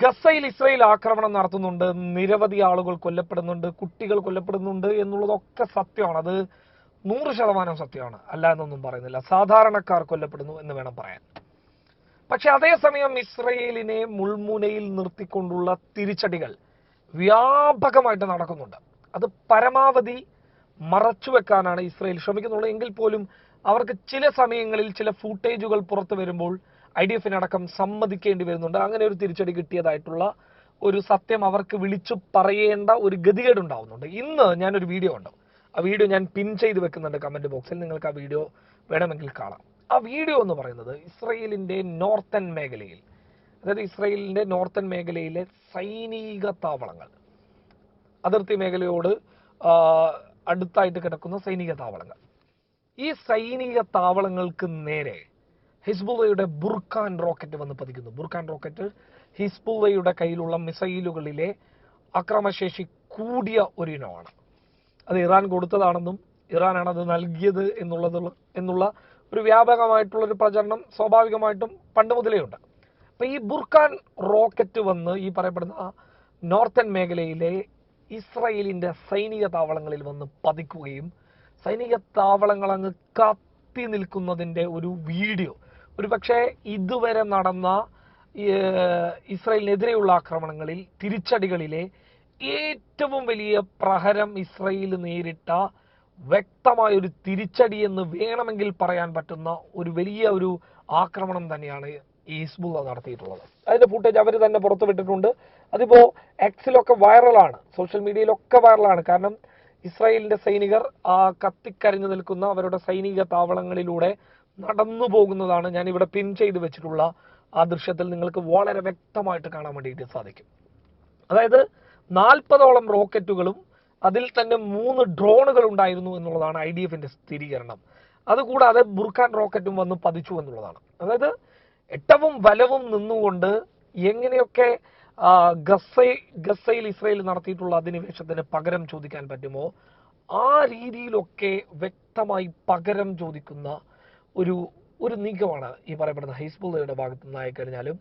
ഗസയിൽ ഇസ്രയേൽ ആക്രമണം നടത്തുന്നുണ്ട് നിരവധി ആളുകൾ കൊല്ലപ്പെടുന്നുണ്ട് കുട്ടികൾ കൊല്ലപ്പെടുന്നുണ്ട് എന്നുള്ളതൊക്കെ സത്യമാണ്. അത് നൂറ് ശതമാനം സത്യമാണ്. അല്ല എന്നൊന്നും പറയുന്നില്ല. സാധാരണക്കാർ കൊല്ലപ്പെടുന്നു എന്ന് വേണം പറയാൻ. പക്ഷെ അതേസമയം ഇസ്രയേലിനെ മുൾമുനയിൽ നിർത്തിക്കൊണ്ടുള്ള തിരിച്ചടികൾ വ്യാപകമായിട്ട് നടക്കുന്നുണ്ട്. അത് പരമാവധി മറച്ചുവെക്കാനാണ് ഇസ്രയേൽ ശ്രമിക്കുന്നുള്ളത് എങ്കിൽ പോലും അവർക്ക് ചില സമയങ്ങളിൽ ചില ഫൂട്ടേജുകൾ പുറത്തു വരുമ്പോൾ ഐ ഡി എഫിനടക്കം സമ്മതിക്കേണ്ടി വരുന്നുണ്ട്. അങ്ങനെ ഒരു തിരിച്ചടി കിട്ടിയതായിട്ടുള്ള ഒരു സത്യം അവർക്ക് വിളിച്ചു പറയേണ്ട ഒരു ഗതികേട് ഉണ്ടാവുന്നുണ്ട് ഇന്ന് ഞാനൊരു വീഡിയോ ഉണ്ട് ആ വീഡിയോ ഞാൻ പിൻ ചെയ്ത് വെക്കുന്നുണ്ട് കമന്റ് ബോക്സിൽ. നിങ്ങൾക്ക് ആ വീഡിയോ വേണമെങ്കിൽ കാണാം. ആ വീഡിയോ എന്ന് പറയുന്നത് ഇസ്രയേലിന്റെ നോർത്തൻ മേഖലയിൽ അതായത് ഇസ്രയേലിന്റെ നോർത്തൻ മേഖലയിലെ സൈനിക താവളങ്ങൾ അതിർത്തി മേഖലയോട് അടുത്തായിട്ട് കിടക്കുന്ന സൈനിക താവളങ്ങൾ. ഈ സൈനിക താവളങ്ങൾക്ക് നേരെ ഹിസ്ബുള്ളയുടെ ബുർഖാൻ റോക്കറ്റ് വന്ന് പതിക്കുന്നു. ബുർഖാൻ റോക്കറ്റ് ഹിസ്ബുള്ളയുടെ കയ്യിലുള്ള മിസൈലുകളിലെ അക്രമശേഷി കൂടിയ ഒരു ഇനമാണ്. അത് ഇറാൻ കൊടുത്തതാണെന്നും ഇറാനാണ് അത് നൽകിയത് എന്നുള്ളത് എന്നുള്ള ഒരു വ്യാപകമായിട്ടുള്ളൊരു പ്രചരണം സ്വാഭാവികമായിട്ടും പണ്ട് മുതലേ ഉണ്ട്. അപ്പം ഈ ബുർഖാൻ റോക്കറ്റ് വന്ന് ഈ പറയപ്പെടുന്ന നോർത്തൻ മേഖലയിലെ ഇസ്രയേലിന്റെ സൈനിക താവളങ്ങളിൽ വന്ന് പതിക്കുകയും സൈനിക താവളങ്ങൾ അങ്ങ് കത്തി നിൽക്കുന്നതിന്റെ ഒരു വീഡിയോ ഒരു പക്ഷേ ഇതുവരെ നടന്ന ഇസ്രയേലിനെതിരെയുള്ള ആക്രമണങ്ങളിൽ തിരിച്ചടികളിലെ ഏറ്റവും വലിയ പ്രഹരം ഇസ്രയേൽ നേരിട്ട വ്യക്തമായ ഒരു തിരിച്ചടി എന്ന് വേണമെങ്കിൽ പറയാൻ പറ്റുന്ന ഒരു വലിയ ഒരു ആക്രമണം തന്നെയാണ് ഈ നടത്തിയിട്ടുള്ളത്. അതിന്റെ ഫുട്ടേജ് അവർ തന്നെ പുറത്തുവിട്ടിട്ടുണ്ട് അതിപ്പോ എക്സിലൊക്കെ വൈറലാണ് സോഷ്യൽ മീഡിയയിലൊക്കെ വൈറലാണ് കാരണം ഇസ്രായേലിന്റെ സൈനികർ ആ കത്തിക്കരിഞ്ഞു നിൽക്കുന്ന അവരുടെ സൈനിക താവളങ്ങളിലൂടെ നടന്നു പോകുന്നതാണ് ഞാൻ ഇവിടെ പിൻ ചെയ്ത് വെച്ചിട്ടുള്ള ആ ദൃശ്യത്തിൽ നിങ്ങൾക്ക് വളരെ വ്യക്തമായിട്ട് കാണാൻ വേണ്ടിയിട്ട് സാധിക്കും. അതായത് നാൽപ്പതോളം റോക്കറ്റുകളും അതിൽ തന്നെ മൂന്ന് ഡ്രോണുകൾ ഉണ്ടായിരുന്നു എന്നുള്ളതാണ് ഐ ഡി എഫിന്റെ സ്ഥിരീകരണം. അതുകൂടാതെ ബുർഖാൻ റോക്കറ്റും വന്ന് പതിച്ചു എന്നുള്ളതാണ്. അതായത് എട്ടവും വലവും നിന്നുകൊണ്ട് എങ്ങനെയൊക്കെ ഗസൈ ഗസ ഗസയിൽ ഇസ്രയേൽ നടത്തിയിട്ടുള്ള അധിനിവേശത്തിന് പകരം ചോദിക്കാൻ പറ്റുമോ ആ രീതിയിലൊക്കെ വ്യക്തമായി പകരം ചോദിക്കുന്ന ഒരു ഒരു നീക്കമാണ് ഈ പറയപ്പെടുന്ന ഹൈസ്ബുള്ളയുടെ ഭാഗത്തു നിന്നായി കഴിഞ്ഞാലും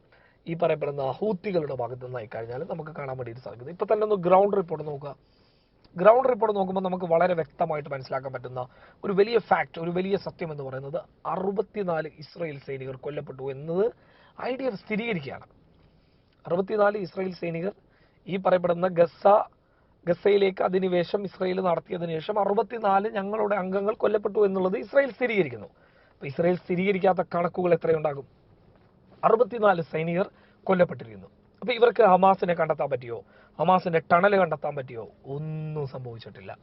ഈ പറയപ്പെടുന്ന ഹൂത്തികളുടെ ഭാഗത്തു നിന്നായി കഴിഞ്ഞാലും നമുക്ക് കാണാൻ വേണ്ടിയിട്ട് സാധിക്കുന്നത് ഇപ്പൊ തന്നെ ഒന്ന് ഗ്രൗണ്ട് റിപ്പോർട്ട് നോക്കുക. ഗ്രൗണ്ട് റിപ്പോർട്ട് നോക്കുമ്പോൾ നമുക്ക് വളരെ വ്യക്തമായിട്ട് മനസ്സിലാക്കാൻ പറ്റുന്ന ഒരു വലിയ ഫാക്ട് ഒരു വലിയ സത്യം എന്ന് പറയുന്നത് അറുപത്തിനാല് ഇസ്രയേൽ സൈനികർ കൊല്ലപ്പെട്ടു എന്നത് ഐ ഡി എഫ് സ്ഥിരീകരിക്കുകയാണ്. അറുപത്തിനാല് ഇസ്രയേൽ സൈനികർ ഈ പറയപ്പെടുന്ന ഗസ ഗസയിലേക്ക് അധിനിവേശം ഇസ്രയേൽ നടത്തിയതിനു ശേഷം അറുപത്തിനാല് ഞങ്ങളുടെ അംഗങ്ങൾ കൊല്ലപ്പെട്ടു എന്നുള്ളത് ഇസ്രയേൽ സ്ഥിരീകരിക്കുന്നു. ഇസ്രായേൽ സ്ഥിരീകരിക്കാത്ത കണക്കുകൾ എത്രയുണ്ടാകും? അറുപത്തിനാല് സൈനികർ കൊല്ലപ്പെട്ടിരിക്കുന്നു. അപ്പൊ ഇവർക്ക് ഹമാസിനെ കണ്ടെത്താൻ പറ്റിയോ? ഹമാസിന്റെ ടണൽ കണ്ടെത്താൻ പറ്റിയോ? ഒന്നും സംഭവിച്ചിട്ടില്ല.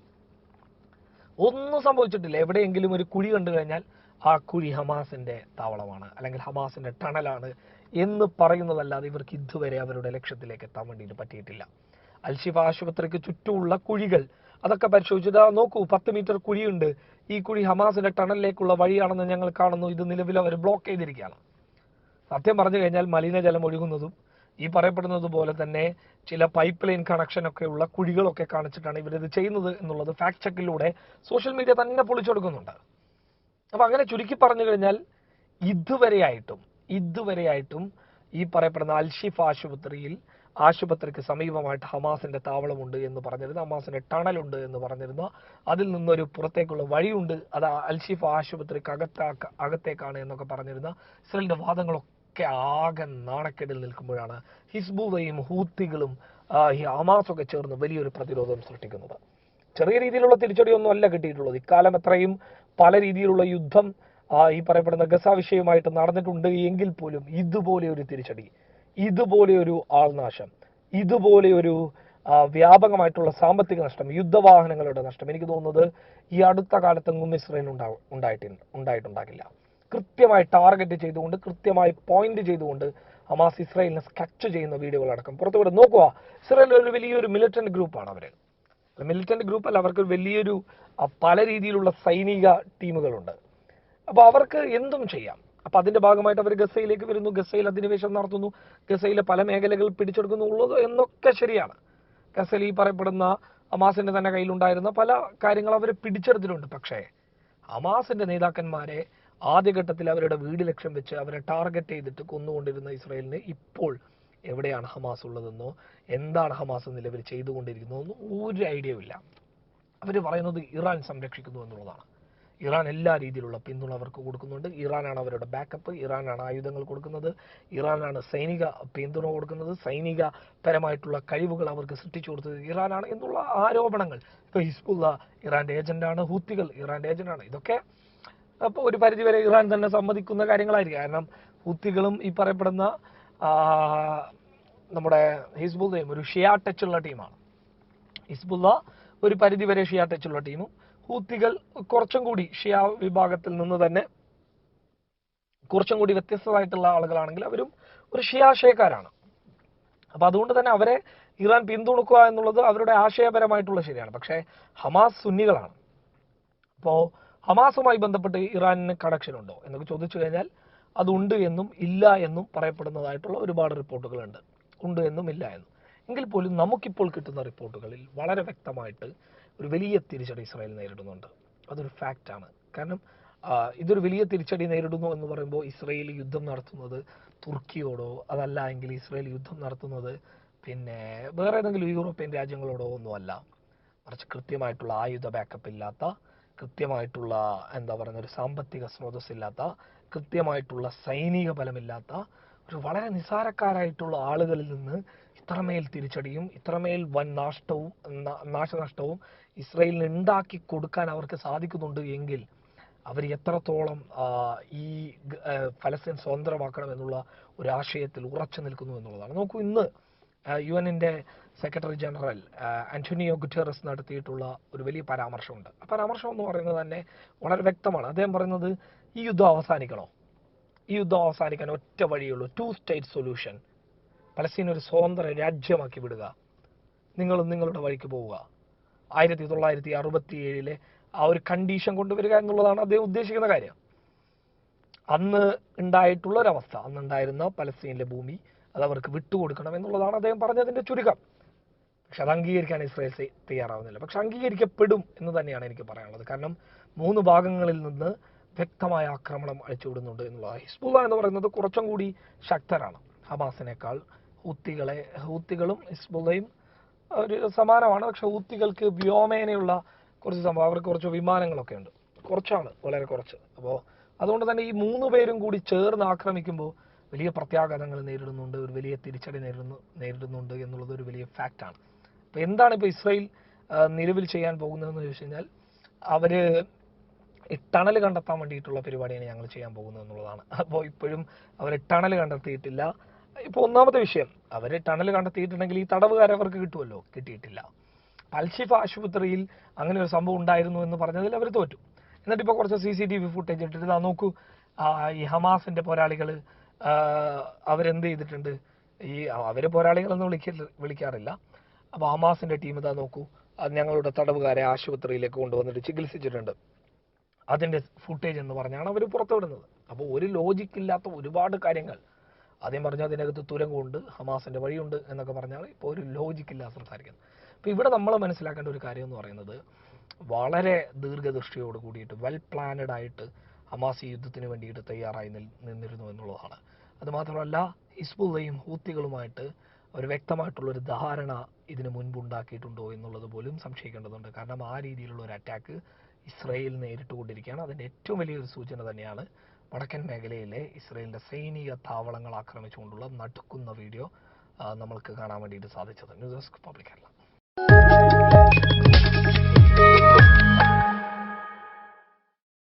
ഒന്നും സംഭവിച്ചിട്ടില്ല. എവിടെയെങ്കിലും ഒരു കുഴി കണ്ടു കഴിഞ്ഞാൽ ആ കുഴി ഹമാസിന്റെ താവളമാണ് അല്ലെങ്കിൽ ഹമാസിന്റെ ടണലാണ് എന്ന് പറയുന്നതല്ലാതെ ഇവർക്ക് ഇതുവരെ അവരുടെ ലക്ഷ്യത്തിലേക്ക് എത്താൻ വേണ്ടിയിട്ട് പറ്റിയിട്ടില്ല. അൽഷിഫ ആശുപത്രിക്ക് ചുറ്റുമുള്ള കുഴികൾ അതൊക്കെ പരിശോധിച്ചത് നോക്കൂ പത്ത് മീറ്റർ കുഴിയുണ്ട്. ഈ കുഴി ഹമാസിന്റെ ടണലിലേക്കുള്ള വഴിയാണെന്ന് ഞങ്ങൾ കാണുന്നു. ഇത് നിലവിൽ അവർ ബ്ലോക്ക് ചെയ്തിരിക്കുകയാണ്. സത്യം പറഞ്ഞു കഴിഞ്ഞാൽ മലിനജലം ഒഴുകുന്നതും ഈ പറയപ്പെടുന്നത് പോലെ തന്നെ ചില പൈപ്പ് ലൈൻ കണക്ഷൻ ഒക്കെ ഉള്ള കുഴികളൊക്കെ കാണിച്ചിട്ടാണ് ഇവരിത് ചെയ്യുന്നത് എന്നുള്ളത് ഫാക്ട് ചെക്കിലൂടെ സോഷ്യൽ മീഡിയ തന്നെ പൊളിച്ചെടുക്കുന്നുണ്ട് അപ്പൊ അങ്ങനെ ചുരുക്കി പറഞ്ഞു കഴിഞ്ഞാൽ ഇതുവരെയായിട്ടും ഇതുവരെയായിട്ടും ഈ പറയപ്പെടുന്ന അൽഷിഫ് ആശുപത്രിയിൽ ആശുപത്രിക്ക് സമീപമായിട്ട് ഹമാസിന്റെ താവളമുണ്ട് എന്ന് പറഞ്ഞിരുന്ന. ഹമാസിന്റെ ടണലുണ്ട് എന്ന് പറഞ്ഞിരുന്നു. അതിൽ നിന്നൊരു പുറത്തേക്കുള്ള വഴിയുണ്ട്. അത് അൽഷിഫ് ആശുപത്രിക്ക് അകത്താക്ക അകത്തേക്കാണ് എന്നൊക്കെ പറഞ്ഞിരുന്ന. ഇസ്രയേലിന്റെ വാദങ്ങളൊക്കെ ആകെ നാണക്കേടിൽ നിൽക്കുമ്പോഴാണ് ഹിസ്ബുവയും ഹൂത്തികളും ഈ ഹമാസൊക്കെ ചേർന്ന് വലിയൊരു പ്രതിരോധം സൃഷ്ടിക്കുന്നത്. ചെറിയ രീതിയിലുള്ള തിരിച്ചടിയൊന്നും അല്ല കിട്ടിയിട്ടുള്ളത്. ഇക്കാലം എത്രയും പല രീതിയിലുള്ള യുദ്ധം ഈ പറയപ്പെടുന്ന ഗസ വിഷയമായിട്ട് നടന്നിട്ടുണ്ട്. എങ്കിൽ പോലും ഇതുപോലെ ഒരു തിരിച്ചടി ഇതുപോലെ ഒരു ആൾനാശം ഇതുപോലെയൊരു വ്യാപകമായിട്ടുള്ള സാമ്പത്തിക നഷ്ടം യുദ്ധവാഹനങ്ങളുടെ നഷ്ടം. എനിക്ക് തോന്നുന്നത് ഈ അടുത്ത കാലത്തെങ്ങും ഇസ്രയേൽ ഉണ്ടാ ഉണ്ടായിട്ടുണ്ട് ഉണ്ടായിട്ടുണ്ടാകില്ല. കൃത്യമായി ടാർഗറ്റ് ചെയ്തുകൊണ്ട് കൃത്യമായി പോയിന്റ് ചെയ്തുകൊണ്ട് ഹമാസ് ഇസ്രയേലിനെ സ്കച്ച് ചെയ്യുന്ന വീഡിയോകളടക്കം പുറത്തുവിടെ നോക്കുക ഇസ്രായേൽ ഒരു വലിയൊരു മിലിറ്റന്റ് ഗ്രൂപ്പാണ് അവർ മിലിറ്റന്റ് ഗ്രൂപ്പ് അല്ല അവർക്ക് വലിയൊരു പല രീതിയിലുള്ള സൈനിക ടീമുകളുണ്ട് അപ്പോൾ അവർക്ക് എന്തും ചെയ്യാം. അപ്പൊ അതിന്റെ ഭാഗമായിട്ട് അവർ ഗസയിലേക്ക് വരുന്നു ഗസയിൽ അധിനിവേശം നടത്തുന്നു ഗസയിലെ പല മേഖലകൾ പിടിച്ചെടുക്കുന്നു ഉള്ളത് എന്നൊക്കെ ശരിയാണ്. ഗസയിൽ ഈ പറയപ്പെടുന്ന ഹമാസിന്റെ തന്നെ കയ്യിലുണ്ടായിരുന്ന പല കാര്യങ്ങൾ അവർ പിടിച്ചെടുത്തിട്ടുണ്ട്. പക്ഷേ ഹമാസിന്റെ നേതാക്കന്മാരെ ആദ്യഘട്ടത്തിൽ അവരുടെ വീട് ലക്ഷ്യം വെച്ച് അവരെ ടാർഗറ്റ് ചെയ്തിട്ട് കൊന്നുകൊണ്ടിരുന്ന ഇസ്രായേലിന് ഇപ്പോൾ എവിടെയാണ് ഹമാസ് ഉള്ളതെന്നോ എന്താണ് ഹമാസ് നിലവിൽ ചെയ്തുകൊണ്ടിരിക്കുന്നതെന്നോ ഒരു ഐഡിയയും ഇല്ല. അവർ പറയുന്നത് ഇറാൻ സംരക്ഷിക്കുന്നു എന്നുള്ളതാണ്. ഇറാൻ എല്ലാ രീതിയിലുള്ള പിന്തുണ അവർക്ക് കൊടുക്കുന്നുണ്ട്. ഇറാനാണ് അവരുടെ ബാക്കപ്പ് ഇറാനാണ് ആയുധങ്ങൾ കൊടുക്കുന്നത്. ഇറാനാണ് സൈനിക പിന്തുണ കൊടുക്കുന്നത്. സൈനിക പരമായിട്ടുള്ള കഴിവുകൾ അവർക്ക് സൃഷ്ടിച്ചു കൊടുത്തത് ഇറാനാണ് എന്നുള്ള ആരോപണങ്ങൾ. ഇപ്പോൾ ഹിസ്ബുള്ള ഇറാന്റെ ഏജന്റാണ് ഹൂത്തികൾ ഇറാന്റെ ഏജന്റാണ് ഇതൊക്കെ അപ്പോൾ ഒരു പരിധിവരെ ഇറാൻ തന്നെ സമ്മതിക്കുന്ന കാര്യങ്ങളായിരിക്കും. കാരണം ഹൂത്തികളും ഈ പറയപ്പെടുന്ന നമ്മുടെ ഹിസ്ബുള്ളയും ഒരു ഷിയ ടച്ചുള്ള ടീമാണ് ഹിസ്ബുള്ള ഒരു പരിധിവരെ ഷിയ ടച്ചുള്ള ടീമും ഹൂത്തികൾ കുറച്ചും കൂടി ഷിയ വിഭാഗത്തിൽ നിന്ന് തന്നെ കുറച്ചും കൂടി വ്യത്യസ്തമായിട്ടുള്ള ആളുകളാണെങ്കിൽ അവരും ഒരു ഷിയാശയക്കാരാണ് അപ്പൊ അതുകൊണ്ട് തന്നെ അവരെ ഇറാൻ പിന്തുണക്കുക എന്നുള്ളത് അവരുടെ ആശയപരമായിട്ടുള്ള ശരിയാണ്. പക്ഷേ ഹമാസ് സുന്നികളാണ്. അപ്പോ ഹമാസുമായി ബന്ധപ്പെട്ട് ഇറാനിന് കണക്ഷൻ ഉണ്ടോ എന്നൊക്കെ ചോദിച്ചു കഴിഞ്ഞാൽ അതുണ്ട് എന്നും ഇല്ല എന്നും പറയപ്പെടുന്നതായിട്ടുള്ള ഒരുപാട് റിപ്പോർട്ടുകളുണ്ട്. ഉണ്ട് എന്നും ഇല്ല എന്നും. എങ്കിൽ പോലും നമുക്കിപ്പോൾ കിട്ടുന്ന റിപ്പോർട്ടുകളിൽ വളരെ വ്യക്തമായിട്ട് ഒരു വലിയ തിരിച്ചടി ഇസ്രായേൽ നേരിടുന്നുണ്ട്. അതൊരു ഫാക്റ്റാണ് കാരണം ഇതൊരു വലിയ തിരിച്ചടി നേരിടുന്നു എന്ന് പറയുമ്പോൾ ഇസ്രയേൽ യുദ്ധം നടത്തുന്നത് തുർക്കിയോടോ അതല്ല എങ്കിൽ ഇസ്രയേൽ യുദ്ധം നടത്തുന്നത് പിന്നെ വേറെ ഏതെങ്കിലും യൂറോപ്യൻ രാജ്യങ്ങളോടോ ഒന്നുമല്ല മറിച്ച് കൃത്യമായിട്ടുള്ള ആയുധ ബാക്കപ്പ് ഇല്ലാത്ത കൃത്യമായിട്ടുള്ള എന്താ പറയുന്ന ഒരു സാമ്പത്തിക സ്രോതസ് ഇല്ലാത്ത കൃത്യമായിട്ടുള്ള സൈനിക ബലമില്ലാത്ത ഒരു വളരെ നിസാരക്കാരായിട്ടുള്ള ആളുകളിൽ നിന്ന് ഇത്രമേൽ തിരിച്ചടിയും ഇത്രമേൽ വൻ നാഷ്ടവും നാശനഷ്ടവും ഇസ്രയേലിന് ഉണ്ടാക്കി കൊടുക്കാൻ അവർക്ക് സാധിക്കുന്നുണ്ട് എങ്കിൽ അവർ എത്രത്തോളം ഈ ഫലസ്തീൻ സ്വതന്ത്രമാക്കണം എന്നുള്ള ഒരു ആശയത്തിൽ ഉറച്ചു നിൽക്കുന്നു എന്നുള്ളതാണ്. നോക്കൂ ഇന്ന് യു എന്നിന്റെ സെക്രട്ടറി ജനറൽ അന്റോണിയോ ഗുറ്റേറസ് നടത്തിയിട്ടുള്ള ഒരു വലിയ പരാമർശമുണ്ട്. ആ പരാമർശം എന്ന് പറയുന്നത് തന്നെ വളരെ വ്യക്തമാണ്. അദ്ദേഹം പറയുന്നത് ഈ യുദ്ധം അവസാനിക്കണോ? ഈ യുദ്ധം അവസാനിക്കാൻ ഒറ്റ വഴിയുള്ളൂ ടു സ്റ്റേറ്റ് സൊല്യൂഷൻ പലസ്തീൻ ഒരു സ്വതന്ത്ര രാജ്യമാക്കി വിടുക. നിങ്ങളും നിങ്ങളുടെ വഴിക്ക് പോവുക. ആയിരത്തി തൊള്ളായിരത്തി അറുപത്തി ഏഴിലെ ആ ഒരു കണ്ടീഷൻ കൊണ്ടുവരിക എന്നുള്ളതാണ് അദ്ദേഹം ഉദ്ദേശിക്കുന്ന കാര്യം. അന്ന് ഉണ്ടായിട്ടുള്ള ഒരവസ്ഥ അന്ന് ഉണ്ടായിരുന്ന പലസ്തീനിലെ ഭൂമി അത് അവർക്ക് വിട്ടുകൊടുക്കണം എന്നുള്ളതാണ് അദ്ദേഹം പറഞ്ഞതിന്റെ ചുരുക്കം. പക്ഷെ അത് അംഗീകരിക്കാൻ ഇസ്രയേൽ തയ്യാറാവുന്നില്ല. പക്ഷെ അംഗീകരിക്കപ്പെടും എന്ന് തന്നെയാണ് എനിക്ക് പറയാനുള്ളത്. കാരണം മൂന്ന് ഭാഗങ്ങളിൽ നിന്ന് വ്യക്തമായ ആക്രമണം അഴിച്ചുവിടുന്നുണ്ട് എന്നുള്ളതാണ്. ഹിസ്ബുള്ള എന്ന് പറയുന്നത് കുറച്ചും കൂടി ശക്തരാണ്. ഹമാസിനേക്കാൾ ഹൂത്തികളെ ഹൂത്തികളും ഹിസ്ബുള്ളയും ഒരു സമാനമാണ്. പക്ഷെ ഹൂത്തികൾക്ക് വ്യോമേനയുള്ള കുറച്ച് സംഭവം. അവർക്ക് കുറച്ച് വിമാനങ്ങളൊക്കെ ഉണ്ട്. കുറച്ചാണ് വളരെ കുറച്ച്. അപ്പോൾ അതുകൊണ്ട് തന്നെ ഈ മൂന്ന് പേരും കൂടി ചേർന്ന് ആക്രമിക്കുമ്പോൾ വലിയ പ്രത്യാഘാതങ്ങൾ നേരിടുന്നുണ്ട്. ഒരു വലിയ തിരിച്ചടി നേരിടുന്നു നേരിടുന്നുണ്ട് എന്നുള്ളത് ഒരു വലിയ ഫാക്റ്റാണ് അപ്പോൾ എന്താണ് ഇപ്പോൾ ഇസ്രയേൽ നിലവിൽ ചെയ്യാൻ പോകുന്നതെന്ന് ചോദിച്ചു കഴിഞ്ഞാൽ അവർ ഈ ടണൽ കണ്ടെത്താൻ വേണ്ടിയിട്ടുള്ള പരിപാടിയാണ് ഞങ്ങൾ ചെയ്യാൻ പോകുന്നത് എന്നുള്ളതാണ്. അപ്പോൾ ഇപ്പോഴും അവർ ടണൽ കണ്ടെത്തിയിട്ടില്ല. ഇപ്പോൾ ഒന്നാമത്തെ വിഷയം അവർ ടണൽ കണ്ടെത്തിയിട്ടുണ്ടെങ്കിൽ ഈ തടവുകാരെ അവർക്ക് കിട്ടുമല്ലോ കിട്ടിയിട്ടില്ല. അൽഷിഫ ആശുപത്രിയിൽ അങ്ങനെ ഒരു സംഭവം ഉണ്ടായിരുന്നു എന്ന് പറഞ്ഞതിൽ അവർ തോറ്റു. എന്നിട്ട് ഇപ്പോൾ കുറച്ച് C C T V footage ഇട്ടിട്ട് ആ നോക്കൂ ഈ ഹമാസിന്റെ പോരാളികൾ അവരെന്ത് ചെയ്തിട്ടുണ്ട്? ഈ അവർ പോരാളികളെന്ന് വിളിക്ക വിളിക്കാറില്ല. അപ്പോൾ ഹമാസിന്റെ ടീം ഇതാ നോക്കൂ ഞങ്ങളുടെ തടവുകാരെ ആശുപത്രിയിലേക്ക് കൊണ്ടുവന്നിട്ട് ചികിത്സിച്ചിട്ടുണ്ട്. അതിന്റെ ഫുട്ടേജ് എന്ന് പറഞ്ഞാണ് അവർ പുറത്തുവിടുന്നത്. അപ്പോൾ ഒരു ലോജിക്കില്ലാത്ത ഒരുപാട് കാര്യങ്ങൾ ആദ്യം പറഞ്ഞ അതിനകത്ത് തുരങ്കമുണ്ട് ഹമാസിന്റെ വഴിയുണ്ട് എന്നൊക്കെ പറഞ്ഞാൽ ഇപ്പോൾ ഒരു ലോജിക് ഇല്ലാതെ സംസാരിക്കുന്നത് അപ്പോൾ ഇവിടെ നമ്മൾ മനസ്സിലാക്കേണ്ട ഒരു കാര്യം എന്ന് പറയുന്നത് വളരെ ദീർഘദൃഷ്ടിയോട് കൂടിയിട്ട് വെൽ പ്ലാനഡ് ആയിട്ട് ഹമാസ് ഈ യുദ്ധത്തിന് വേണ്ടിയിട്ട് തയ്യാറായി നിന്നിരുന്നു എന്നുള്ളതാണ്. അതുമാത്രമല്ല ഹിസ്ബുള്ളയും ഹൂത്തികളുമായിട്ട് ഒരു വ്യക്തമായിട്ടുള്ളൊരു ധാരണ ഇതിന് മുൻപുണ്ടാക്കിയിട്ടുണ്ടോ എന്നുള്ളത് പോലും സംശയിക്കേണ്ടതുണ്ട്. കാരണം ആ രീതിയിലുള്ള ഒരു അറ്റാക്ക് ഇസ്രയേൽ നേരിട്ടുകൊണ്ടിരിക്കുകയാണ്. അതിന്റെ ഏറ്റവും വലിയൊരു സൂചന തന്നെയാണ് വടക്കൻ മേഖലയിലെ ഇസ്രയേലിന്റെ സൈനിക താവളങ്ങൾ ആക്രമിച്ചുകൊണ്ടുള്ള നടുക്കുന്ന വീഡിയോ നമ്മൾക്ക് കാണാൻ വേണ്ടിയിട്ട് സാധിച്ചത് ന്യൂസ് ഡെസ്ക് പബ്ലിക് കേരള.